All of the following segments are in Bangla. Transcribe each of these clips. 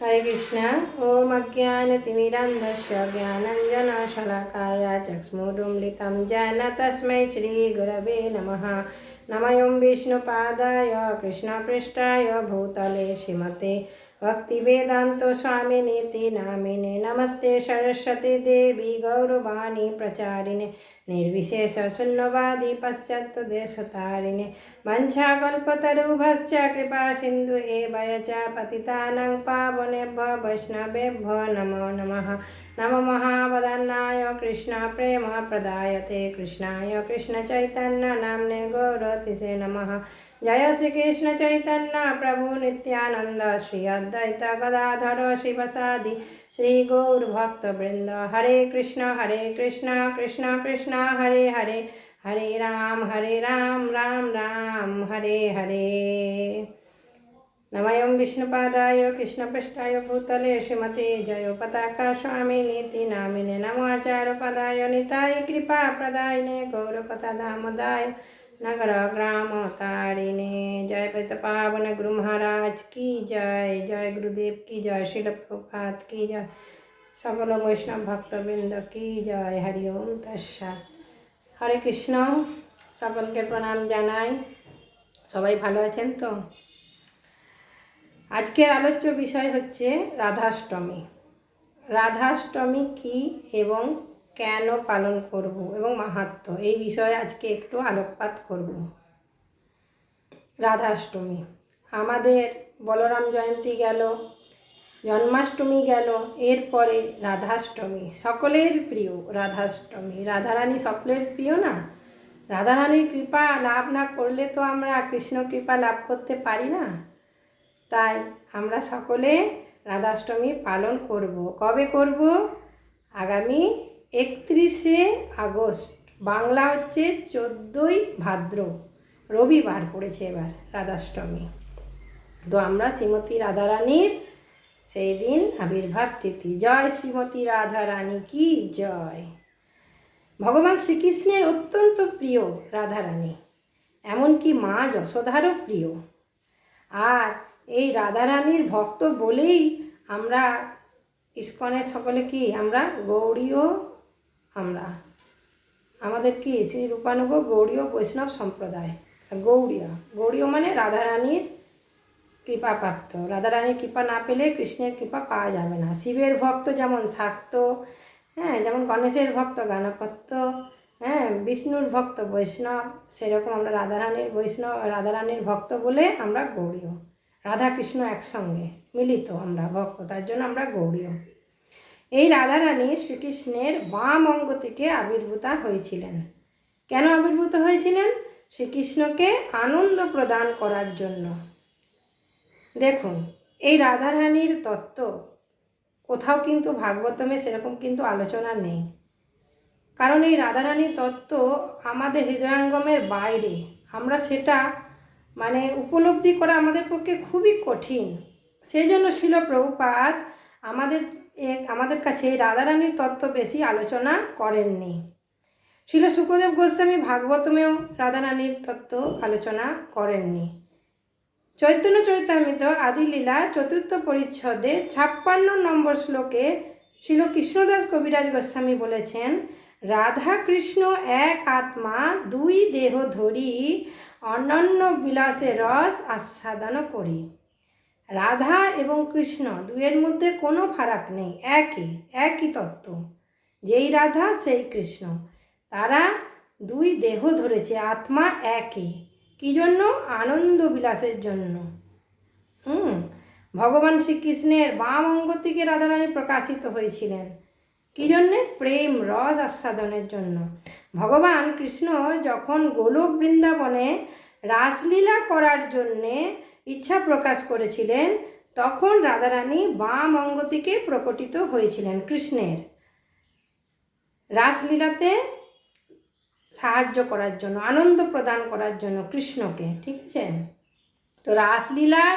ഹരേ കൃഷ്ണ ഓം അജ്ഞാനതിമിരന്ധസ്യ ജ്ഞാനഞ്ജനാശലാക്കായ ചക്സ്മുരുംലിതം ജന തസ്മൈ ശ്രീഗുരവേ നമ നമയോം വിഷ്ണുപാദായ കൃഷ്ണപൃഷ്ഠായ ഭൂതലെ ശ്രീമത്തെ भक्तिवेदान्तो स्वामिनीति नामिने नमस्ते सरस्वती देवी गौरवाणी प्रचारिणे निर्विशेषशून्यवादी पश्चात्तदेशतारिणे वञ्छाकल्पतरुभश्च कृपा सिन्धु एव च पतितानां पावनेभ्य वैष्णवेभ्यो नमो नमः नमो महावदन्नाय कृष्णप्रेम प्रदायते कृष्णाय कृष्णचैतन्य नाम्ने गौरतिसे नमः જય શ્રી કૃષ્ણ ચૈતન્ય પ્રભુ નિત્યાનંદ શ્રી અદ્વૈત ગદાધર શિવસાદી શ્રી ગૌર ભક્તવૃંદ હરે કૃષ્ણ હરે કૃષ્ણ કૃષ્ણ કૃષ્ણ હરે હરે હરે રામ હરે રામ રામ રામ હરે હરે નમયમ વિષ્ણુપાદાય કૃષ્ણપૃષ્ઠાય ભૂતલે શ્રીમતી જયો પતાકા સ્વામીનીતિ નામિને નમો આચાર્ય પદાય નિતાય કૃપા પ્રદાયને ગૌરપતા દામોદાય નગર ગ્રામ તારીને જય પદ પાવન ગુરુ મહારાજ કી જય જય ગુરુદેવ કી જય શિલ પ્રભુપાત કી જય সকল বৈষ্ণব ভক্তবৃন্দ কি জয় হরি ওম তস্যা হরে কৃষ্ণ সকলকে প্রণাম জানাই সবাই ভালো আছেন তো আজকের আলোচ্য বিষয় হচ্ছে রাধাষ্টমী রাধাষ্টমী কি এবং কেন পালন করব এবং মাহাত্ম এই বিষয়ে আজকে একটু আলোকপাত করব। রাধাষ্টমী। আমাদের বলরাম জয়ন্তী গেল, জন্মাষ্টমী গেল, এরপরে রাধাষ্টমী। সকলের প্রিয় রাধাষ্টমী। রাধারানী সকলের প্রিয় না? রাধারানীর কৃপা লাভ না করলে তো আমরা কৃষ্ণ কৃপা লাভ করতে পারি না। তাই আমরা সকলে রাধাষ্টমী পালন করব। কবে করব? আগামী একত্রিশে আগস্ট, বাংলা হচ্ছে চোদ্দোই ভাদ্র, রবিবার পড়েছে এবার রাধাষ্টমী। তো আমরা শ্রীমতী রাধারানীর সেই দিন আবির্ভাব তিথি। জয় শ্রীমতী রাধারানী কি জয়? ভগবান শ্রীকৃষ্ণের অত্যন্ত প্রিয় রাধারানী, এমনকি মা যশোধারও প্রিয়। আর এই রাধারানীর ভক্ত বলেই আমরা ইস্কনের সকলে কি, আমরা গৌড়ীয় আমরা। আমাদের কি শ্রী রূপানুগ, গৌড়ীয়, বৈষ্ণব সম্প্রদায়? গৌড়ীয়। গৌড়ীয় মানে রাধারানীর কৃপা প্রাপ্ত। রাধারানীর কৃপা না পেলে কৃষ্ণের কৃপা পাওয়া যাবে না। শিবের ভক্ত যেমন শাক্ত হ্যাঁ যেমন গণেশের ভক্ত, গানপত্য হ্যাঁ বিষ্ণুর ভক্ত, বৈষ্ণব, সেরকম আমরা রাধারানীর বৈষ্ণব, রাধারানীর ভক্ত বলে আমরা গৌড়ীয়। রাধা, কৃষ্ণ একসঙ্গে মিলিত আমরা ভক্ত, তার জন্য আমরা গৌড়ীয়। এই রাধারানী শ্রীকৃষ্ণের বাম অঙ্গ থেকে আবির্ভূতা হয়েছিলেন। কেন আবির্ভূত হয়েছিলেন? শ্রীকৃষ্ণকে আনন্দ প্রদান করার জন্য। দেখুন, এই রাধারানীর তত্ত্ব, কোথাও কিন্তু ভাগবতমে সেরকম কিন্তু আলোচনা নেই। কারণ এই রাধারানীর তত্ত্ব আমাদের হৃদয়াঙ্গমের বাইরে। আমরা সেটা মানে উপলব্ধি করা আমাদের পক্ষে খুবই কঠিন। সেই জন্য ছিল প্রভুপাত আমাদের আমাদের কাছে রাধারানীর তত্ত্ব বেশি আলোচনা করেননি। ছিল সুখদেব গোস্বামী ভাগবতমেও রাধারানীর তত্ত্ব আলোচনা করেননি। চৈতন্য চরিতামিত আদিলীলা চতুর্থ পরিচ্ছদে ছাপ্পান্ন নম্বর শ্লোকে ছিল কৃষ্ণদাস কবিরাজ গোস্বামী বলেছেন, রাধা কৃষ্ণ এক আত্মা, দুই দেহ ধরি, অনন্য বিলাসে রস আস্বাদন করি। রাধা এবং কৃষ্ণ দুয়ের মধ্যে কোনো ফারাক নেই, একই একই তত্ত্ব। যেই রাধা, সেই কৃষ্ণ। তারা দুই দেহ ধরেছে, আত্মা একই কী জন্য? আনন্দ বিলাসের জন্য। হুম, ভগবান শ্রীকৃষ্ণের বাম অঙ্গ থেকে রাধারানী প্রকাশিত হয়েছিলেন। কী জন্যে? প্রেম, রস আস্বাদনের জন্য। ভগবান কৃষ্ণ যখন গোলক বৃন্দাবনে রাসলীলা করার জন্যে ইচ্ছা প্রকাশ করেছিলেন, তখন রাধারানী বাম অঙ্গ থেকে প্রকটিত হয়েছিলেন কৃষ্ণের। রাসলীলাতে সাহায্য করার জন্য, আনন্দ প্রদান করার জন্য কৃষ্ণকে, ঠিক আছে? তো রাসলীলার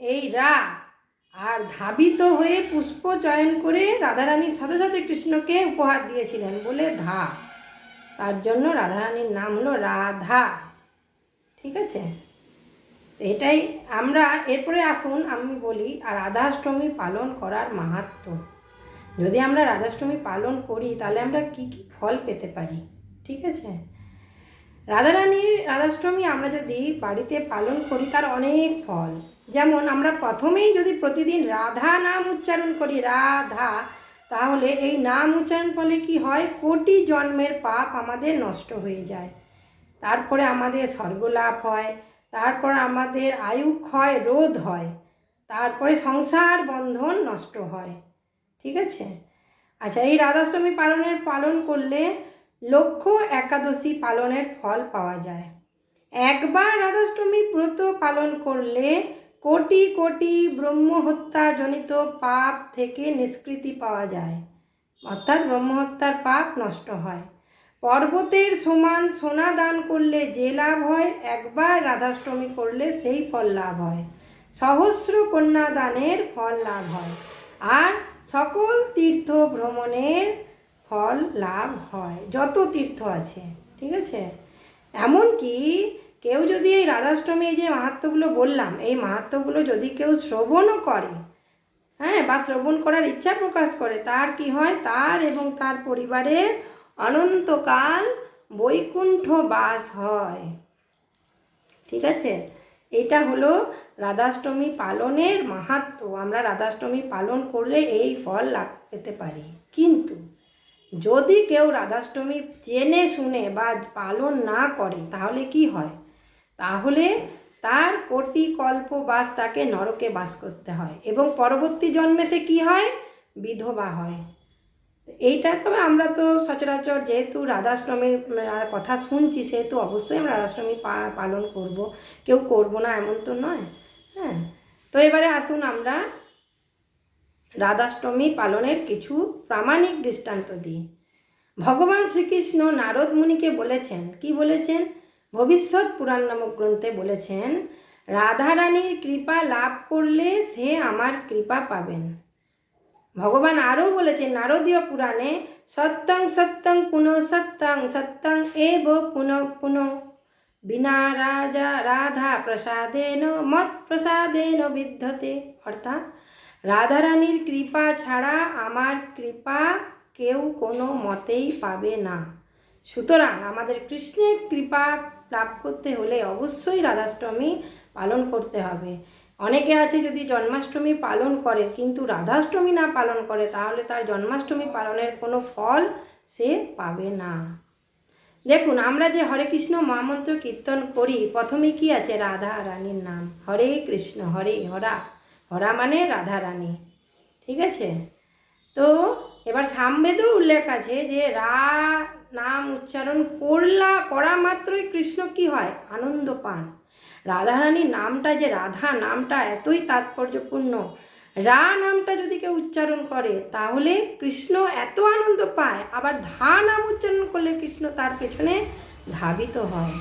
এই রা আর ধাবিত হয়ে পুষ্প চয়ন করে রাধারানীর সাথে সাথে কৃষ্ণকে উপহার দিয়েছিলেন বলে ধা। তার জন্য রাধারানীর নাম হলো রাধা, ঠিক আছে? এটাই আমরা এরপরে আসুন আমি বলি, আর রাধাষ্টমী পালন করার মাহাত্ম্য যদি আমরা রাধাষ্টমী পালন করি, তাহলে আমরা কি কি ফল পেতে পারি? ঠিক আছে? রাধারানীর রাধাষ্টমী আমরা যদি বাড়িতে পালন করি, তার অনেক ফল। যেমন আমরা প্রথমেই যদি প্রতিদিন রাধা নাম উচ্চারণ করি, রাধা, তাহলে এই নাম উচ্চারণ ফলে কি হয়? কোটি জন্মের পাপ আমাদের নষ্ট হয়ে যায়। তারপরে আমাদের স্বর্গলাভ হয়। তারপর আমাদের আয়ু ক্ষয় রোধ হয়, তারপরে সংসার বন্ধন নষ্ট হয়, ঠিক আছে? আচ্ছা এই রাধাষ্টমী পালনের পালন করলে লক্ষ একাদশী পালনের ফল পাওয়া যায়। একবার রাধাষ্টমী ব্রত পালন করলে কোটি কোটি ব্রহ্মহত্যা জনিত পাপ থেকে নিষ্কৃতি পাওয়া যায়। অর্থাৎ ব্রহ্মহত্যার পাপ নষ্ট হয়। পর্বতের সমান সোনা দান করলে যে লাভ হয়, একবার রাধাষ্টমী করলে সেই ফল লাভ হয়। সহস্র কন্যা দানের ফল লাভ হয়, আর সকল তীর্থ ভ্রমণের ফল লাভ হয়। যত তীর্থ আছে, ঠিক আছে? এমনকি কেউ যদি এই রাধাষ্টমী, এই যে মাহাত্মগুলো বললাম, এই মাহাত্মগুলো যদি কেউ শ্রবণও করে হ্যাঁ বা শ্রবণ করার ইচ্ছা প্রকাশ করে, তার কি হয়? তার এবং তার পরিবারের অনন্তকাল বৈকুণ্ঠ বাস হয়। ঠিক আছে? এটা হলো রাধাষ্টমী পালনের মাহাত্ম্য আমরা রাধাষ্টমী পালন করলে এই ফল লাভ পেতে পারি। কিন্তু যদি কেউ রাধাষ্টমী জেনে শুনে বা পালন না করে, তাহলে কি হয়? তাহলে তার কোটি কল্প বাস তাকে নরকে বাস করতে হয় এবং পরবর্তী জন্মে সে কী হয়? বিধবা হয়। এইটা তবে আমরা তো সচরাচর যেহেতু রাধাষ্টমীর কথা শুনছি, সেহেতু অবশ্যই আমরা রাধাষ্টমী পালন করব। কেউ করব না এমন তো নয়। হ্যাঁ। তো এবারে আসুন আমরা রাধাষ্টমী পালনের কিছু প্রামাণিক দৃষ্টান্ত দিই। ভগবান শ্রীকৃষ্ণ নারদ মুনিকে বলেছেন, কি বলেছেন? ভবিষ্যৎ পুরাণ নামক গ্রন্থে বলেছেন রাধারানীর কৃপা লাভ করলে সে আমার কৃপা পাবেন। ভগবান আরও বলেছেন, নারদীয় পুরাণে সত্যং সত্যং পুনঃ সত্যং সত্যং এব পুনঃ পুনঃ বিনা রাজা রাধা প্রসাদেন মত প্রসাদেন বিদ্ধতে। অর্থাৎ রাধারানীর কৃপা ছাড়া আমার কৃপা কেউ কোনো মতেই পাবে না। সুতরাং আমাদের কৃষ্ণের কৃপা লাভ করতে হলে অবশ্যই রাধাষ্টমী পালন করতে হবে। অনেকে আছে যদি জন্মাষ্টমী পালন করে, কিন্তু রাধাষ্টমী না পালন করে, তাহলে তার জন্মাষ্টমী পালনের কোনো ফল সে পাবে না। দেখুন, আমরা যে হরে কৃষ্ণ মহামন্ত্র কীর্তন করি, প্রথমে কি আছে? রাধা রানীর নাম। হরে কৃষ্ণ, হরে হরা। হরা মানে রাধা রানী। ঠিক আছে? তো এবার সামবেদও উল্লেখ আছে যে, রা নাম উচ্চারণ করলা, করা মাত্রই কৃষ্ণ কি হয়? আনন্দ পান। রাধারানীর নামটা যে রাধা, নামটা এতই তাৎপর্যপূর্ণ। রা নামটা যদি কেউ উচ্চারণ করে, তাহলে কৃষ্ণ এত আনন্দ পায়, আবার ধা নাম উচ্চারণ করলে কৃষ্ণ তার পেছনে ধাবিত হয়।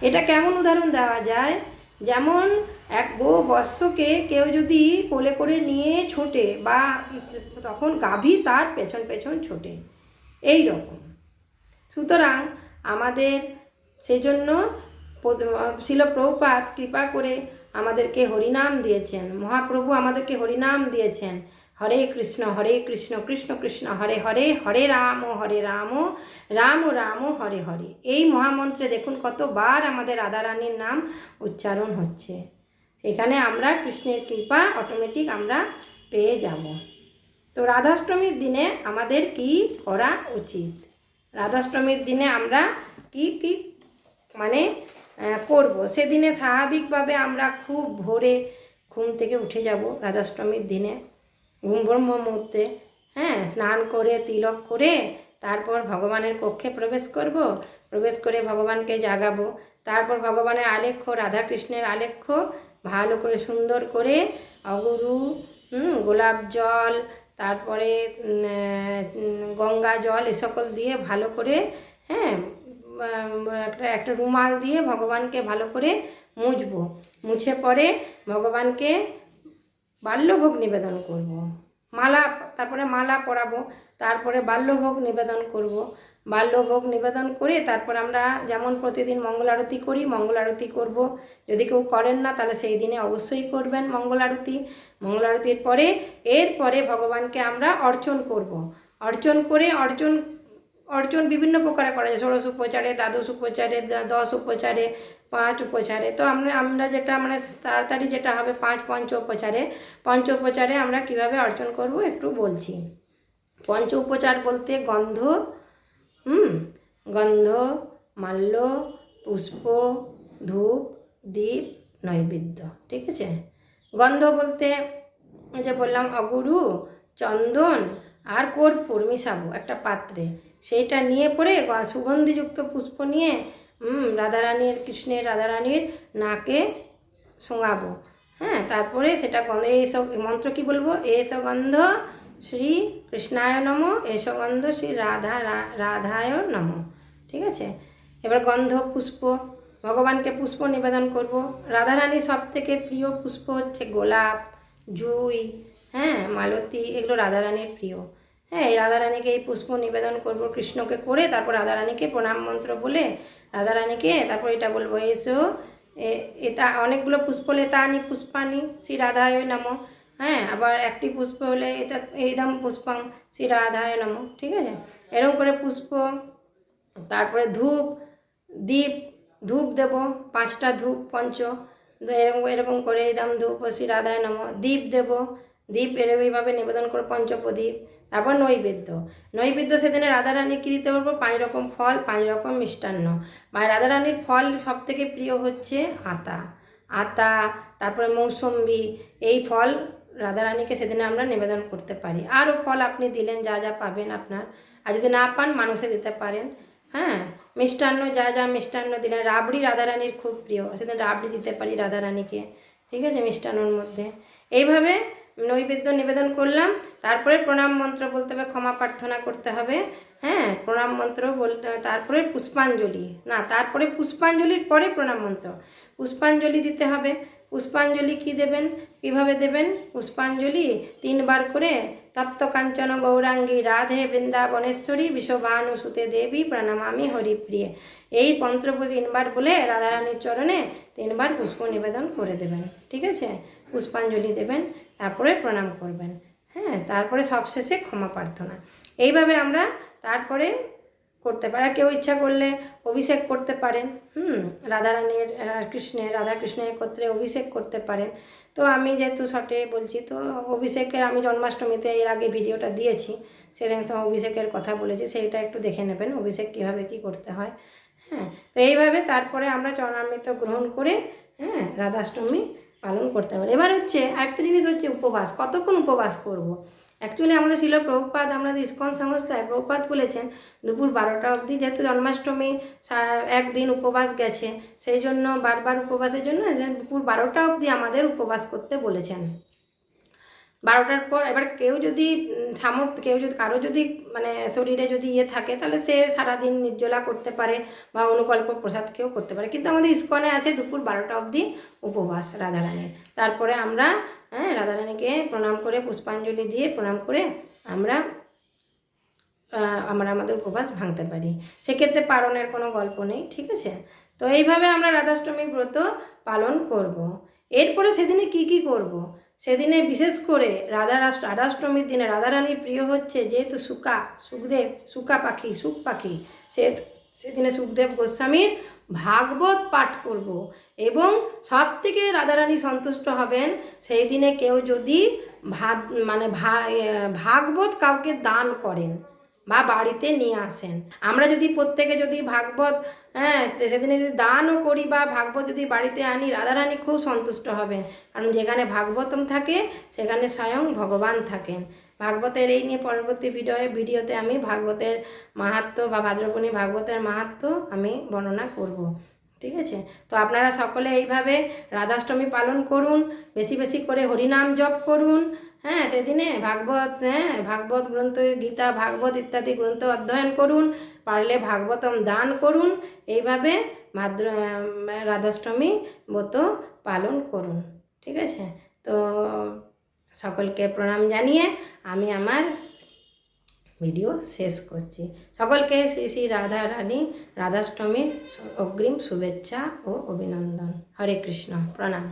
এটা কেমন উদাহরণ দেওয়া যায়? যেমন, এক বউ বৎসকে কেউ যদি কোলে করে নিয়ে ছোটে বা তখন গাভী তার পেছন পেছন ছোটে। এই রকম। সুতরাং আমাদের সেজন্য ছিল প্রভুপাত, কৃপা করে আমাদেরকে হরিনাম দিয়েছেন। মহাপ্রভু আমাদেরকে হরিনাম দিয়েছেন। হরে কৃষ্ণ হরে কৃষ্ণ কৃষ্ণ কৃষ্ণ, হরে হরে হরে রাম হরে রাম রাম রাম, হরে হরে। এই মহামন্ত্রে দেখুন কতবার আমাদের রাধারানীর নাম উচ্চারণ হচ্ছে। এখানে আমরা কৃষ্ণের কৃপা অটোমেটিক আমরা পেয়ে যাব। তো রাধাষ্টমীর দিনে আমাদের কি করা উচিত? রাধাষ্টমীর দিনে আমরা কি কি মানে করব সেদিনে স্বাভাবিকভাবে আমরা খুব ভোরে ঘুম থেকে উঠে যাব রাধাষ্টমীর দিনে। ঘুম ব্রহ্ম মুহূর্তে হ্যাঁ স্নান করে, তিলক করে, তারপর ভগবানের কক্ষে প্রবেশ করব। প্রবেশ করে ভগবানকে জাগাবো। তারপর ভগবানের আলেখ্য, রাধাকৃষ্ণের আলেখ্য, ভালো করে সুন্দর করে অগুরু গোলাপ জল, তারপরে গঙ্গা জল, এ সকল দিয়ে ভালো করে হ্যাঁ একটা একটা রুমাল দিয়ে ভগবানকে ভালো করে মুছবো মুছে পরে ভগবানকে বাল্যভোগ নিবেদন করব। মালা, তারপরে মালা পরাবো, তারপরে বাল্যভোগ নিবেদন করব। বাল্যভোগ নিবেদন করে তারপর আমরা যেমন প্রতিদিন মঙ্গল আরতি করি, মঙ্গল আরতি করব যদি কেউ করেন না, তাহলে সেই দিনে অবশ্যই করবেন মঙ্গল আরতি মঙ্গল আরতির পরে, এরপরে ভগবানকে আমরা অর্চন করব অর্চন করে, অর্চন অর্চন বিভিন্ন প্রকারে করা যায়। ষোড়শ উপচারে, দ্বাদশ উপচারে দশ উপচারে, পাঁচ উপচারে। তো আমরা আমরা যেটা মানে তাড়াতাড়ি যেটা হবে পাঁচ পঞ্চ উপচারে পঞ্চ উপচারে আমরা কীভাবে অর্জন করব একটু বলছি। পঞ্চ উপচার বলতে গন্ধ, হুম, গন্ধ, মাল্য, পুষ্প, ধূপ, দীপ, নৈবেদ্য, ঠিক আছে? গন্ধ বলতে যে বললাম, অগুরু, চন্দন আর কর্পূর মিশাবো একটা পাত্রে। সেইটা নিয়ে পরে সুগন্ধিযুক্ত পুষ্প নিয়ে রাধারানীর, কৃষ্ণের রাধারানীর নাকে শোঙাবো। হ্যাঁ তারপরে সেটা গন্ধ এইসব মন্ত্র কি বলব? এস গন্ধ শ্রী কৃষ্ণায় নম এস গন্ধ শ্রী রাধা রাধায় নম। ঠিক আছে? এবার গন্ধ, পুষ্প, ভগবানকে পুষ্প নিবেদন করব। রাধারানীর সব থেকে প্রিয় পুষ্প হচ্ছে গোলাপ, জুই হ্যাঁ মালতী, এগুলো রাধারানীর প্রিয়। হ্যাঁ এই রাধারানীকে এই পুষ্প নিবেদন করব কৃষ্ণকে করে, তারপর রাধারানীকে প্রণাম মন্ত্র বলে রাধারানীকে তারপর এটা বলব, এসো এটা অনেকগুলো পুষ্প হলে তানি পুষ্পানি শ্রী রাধায় নম। হ্যাঁ আবার একটি পুষ্প হলে এটা এই দাম পুষ্পাং, শ্রী রাধায় নম, ঠিক আছে? এরকম করে পুষ্প, তারপরে ধূপ, দীপ, ধূপ দেব, পাঁচটা ধূপ, পঞ্চ তো এরকম এরকম করে এই দাম ধূপ, শ্রী রাধায় নম। দীপ দেব, দীপ এরকম এইভাবে নিবেদন করে, পঞ্চপ্রদীপ। তারপর নৈবেদ্য। নৈবেদ্য সেদিনে রাধারানী কী দিতে পারব পাঁচ রকম ফল, পাঁচ রকম মিষ্টান্ন। মানে রাধারানীর ফল সব থেকে প্রিয় হচ্ছে আতা। আতা, তারপরে মৌসম্বি, এই ফল রাধারানীকে সেদিনে আমরা নিবেদন করতে পারি। আরও ফল আপনি দিলেন, যা যা পাবেন আপনার। আর যদি না পান, মানুষে দিতে পারেন। হ্যাঁ? মিষ্টান্ন, যা যা মিষ্টান্ন দিলেন। রাবড়ি রাধারানীর খুব প্রিয়। সেদিন রাবড়ি দিতে পারি রাধারানীকে। ঠিক আছে? মিষ্টান্নর মধ্যে। এইভাবে নৈবেদ্য নিবেদন করলাম। তারপরে প্রণাম মন্ত্র বলতে হবে, ক্ষমা প্রার্থনা করতে হবে। হ্যাঁ প্রণাম মন্ত্র বলতে হবে তারপরে পুষ্পাঞ্জলি। না, তারপরে পুষ্পাঞ্জলির পরে প্রণাম মন্ত্র। পুষ্পাঞ্জলি দিতে হবে। পুষ্পাঞ্জলি কি দেবেন? কীভাবে দেবেন? পুষ্পাঞ্জলি তিনবার করে তপ্ত কাঞ্চন গৌরাঙ্গী রাধে বৃন্দাবনেশ্বরী বিশ্বভানু সুতে দেবী প্রণমামি হরিপ্রিয়ে। এই মন্ত্র তিনবার বলে রাধারানীর চরণে তিনবার পুষ্প নিবেদন করে দেবেন। ঠিক আছে? পুষ্পাঞ্জলি দেবেন, তারপরে প্রণাম করবেন। হ্যাঁ তারপরে সবশেষে ক্ষমা প্রার্থনা। এইভাবে আমরা তারপরে করতে পারে। আর কেউ ইচ্ছা করলে অভিষেক করতে পারেন। হুম, রাধারানীর কৃষ্ণের রাধা কৃষ্ণের ক্ষেত্রে অভিষেক করতে পারেন। তো আমি যেহেতু শটে বলছি, তো অভিষেকের আমি জন্মাষ্টমীতে এর আগে ভিডিওটা দিয়েছি। সেদিন অভিষেকের কথা বলেছি, সেইটা একটু দেখে নেবেন অভিষেক কীভাবে কী করতে হয়। হ্যাঁ তো এইভাবে তারপরে আমরা চরণামৃত গ্রহণ করে হ্যাঁ রাধাষ্টমী পালন করতে হবে। এবার হচ্ছে একটা জিনিস হচ্ছে উপবাস। কতক্ষণ উপবাস করব। অ্যাকচুয়ালি আমাদের ছিল প্রভুপাত আমাদের ইস্কন সংস্থায় প্রভুপাত বলেছেন, দুপুর বারোটা অবধি যেহেতু জন্মাষ্টমী একদিন উপবাস গেছে, সেই জন্য বারবার উপবাসের জন্য দুপুর বারোটা অবধি আমাদের উপবাস করতে বলেছেন। বারোটার পর এবার কেউ যদি সামর্থ্য, কেউ যদি, কারও যদি মানে শরীরে যদি ইয়ে থাকে, তাহলে সে সারাদিন নির্জলা করতে পারে বা অনুকল্প প্রসাদ কেউ করতে পারে কিন্তু আমাদের ইস্কনে আছে দুপুর বারোটা অবধি উপবাস রাধারানীর তারপরে আমরা হ্যাঁ রাধারানীকে প্রণাম করে, পুষ্পাঞ্জলি দিয়ে প্রণাম করে আমরা আমরা আমাদের উপবাস ভাঙতে পারি সেক্ষেত্রে পালনের কোনো গল্প নেই, ঠিক আছে তো এইভাবে আমরা রাধাষ্টমী ব্রত পালন করব। এরপরে সেদিনে কি কি করব। সেদিনে বিশেষ করে রাধা রাধাষ্টমীর দিনে রাধারানীর প্রিয় হচ্ছে যেহেতু সুকা, সুখদেব, সুকা পাখি, সুখ পাখি। সে সেদিনে সুখদেব গোস্বামীর ভাগবত পাঠ করব এবং সব থেকে রাধারানী সন্তুষ্ট হবেন সেই দিনে কেউ যদি ভাত মানে ভাগবত কাউকে দান করেন। বা বাড়িতে নিয়ে আসেন। আমরা যদি প্রত্যেকে যদি ভাগবত হ্যাঁ সেদিনে যদি দানও করি বা ভাগবত যদি বাড়িতে আনি, রাধারানী খুব সন্তুষ্ট হবেন। কারণ যেখানে ভাগবতম থাকে, সেখানে স্বয়ং ভগবান থাকেন। ভাগবতের এই নিয়ে পরবর্তী ভিডিও ভিডিওতে আমি ভাগবতের মাহাত্ম বা ভাদ্রপণী ভাগবতের মাহাত্ম আমি বর্ণনা করব। ঠিক আছে? তো আপনারা সকলে এইভাবে রাধাষ্টমী পালন করুন, বেশি বেশি করে হরিনাম জপ করুন হ্যাঁ সেদিনে ভাগবত হ্যাঁ ভাগবত গ্রন্থ, গীতা, ভাগবত ইত্যাদি গ্রন্থ অধ্যয়ন করুন, পারলে ভাগবতম দান করুন, এইভাবে ভাদ্র রাধাষ্টমী ব্রত পালন করুন, ঠিক আছে? তো সকলকে প্রণাম জানিয়ে আমি আমার ভিডিও শেষ করছি। সকলকে শ্রী শ্রী রাধা রানী, রাধাষ্টমীর অগ্রিম শুভেচ্ছা ও অভিনন্দন। হরে কৃষ্ণ। প্রণাম।